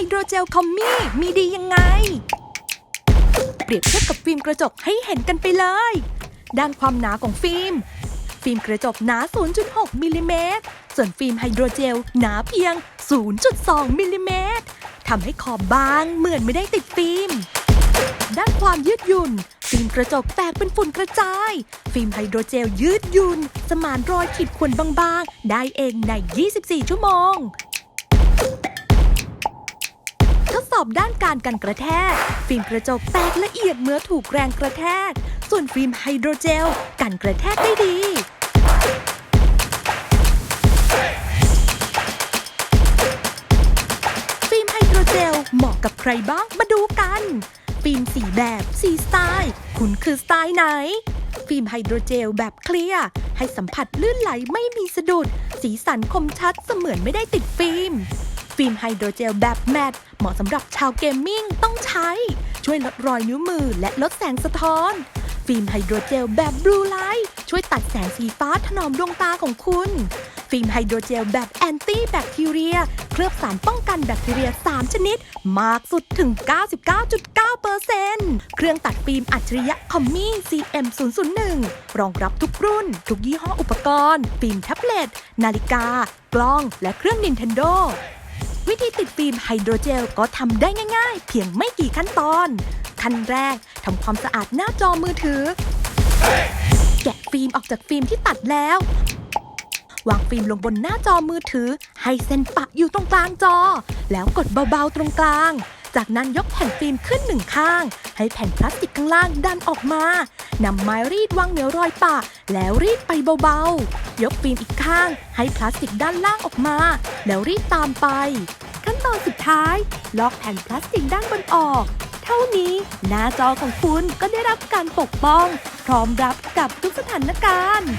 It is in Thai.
ฮโดรเจลคอมมี่มีดียังไง เปรียบเทียบกับฟิล์มกระจกให้เห็นกันไปเลย ด้านความหนาของฟิล์ม ฟิล์มกระจกหนา 0.6มิลลิเมตรส่วนฟิล์มไฮโดรเจลหนาเพียง 0.2มิลลิเมตรทำให้ขอบบางเหมือนไม่ได้ติดฟิล์ม ด้านความยืดหยุ่น ฟิล์มกระจกแตกเป็นฝุ่นกระจาย ฟิล์มไฮโดรเจลยืดหยุ่น สมานรอยขีดข่วนบางๆ ได้เองใน 24 ชั่วโมง อบด้านการกันกระแทก ฟิล์มกระจกแตกละเอียดเมื่อถูกแรงกระแทก ส่วนฟิล์มไฮโดรเจล กันกระแทกได้ดีฟิล์มไฮโดรเจลเหมาะกับใครบ้างมาดูกันฟิล์มสีแบบสีสไตล์คุณคือสไตล์ไหน ฟิล์มไฮโดรเจลแบบเคลียร์ให้สัมผัสลื่นไหลไม่มีสะดุด สีสันคมชัดเสมือนไม่ได้ติดฟิล์ม ฟิล์มไฮโดรเจลแบบแมตต์เหมาะสำหรับชาวเกมมิ่งต้องใช้ ช่วยลดรอยนิ้วมือและลดแสงสะท้อน ฟิล์มไฮโดรเจลแบบบลูไลท์ช่วยตัดแสงสีฟ้าถนอมดวงตาของคุณ ฟิล์มไฮโดรเจลแบบแอนตี้แบคทีเรีย เคลือบสารป้องกันแบคทีเรีย 3 ชนิด มากสุดถึง 99.9%เครื่องตัดฟิล์มอัจฉริยะคอมมี่ CM001 รองรับทุกรุ่น ทุกยี่ห้ออุปกรณ์ ฟิล์มแท็บเล็ต นาฬิกา กล้อง และเครื่อง Nintendo วิธีติดฟิล์มไฮโดรเจลก็ทำได้ง่ายๆ เพียงไม่กี่ขั้นตอน ขั้นแรกทำความสะอาดหน้าจอมือถือ แกะฟิล์มออกจากฟิล์มที่ตัดแล้ว วางฟิล์มลงบนหน้าจอมือถือ ให้เส้นปะอยู่ตรงกลางจอ แล้วกดเบาๆตรงกลาง จากนั้นยกแผ่นฟิล์มขึ้นหนึ่งข้าง ให้แผ่นพลาสติกข้างล่างดันออกมานำไม้รีดวางเหนือรอยปะ แล้วรีดไปเบาๆ ยกฟิล์มอีกข้าง ให้พลาสติกด้านล่างออกมา แล้วรีดตามไป ขั้นตอนสุดท้าย ลอกแผ่นพลาสติกด้านบนออก เท่านี้หน้าจอของคุณก็ได้รับการปกป้อง พร้อมรับกับทุกสถานการณ์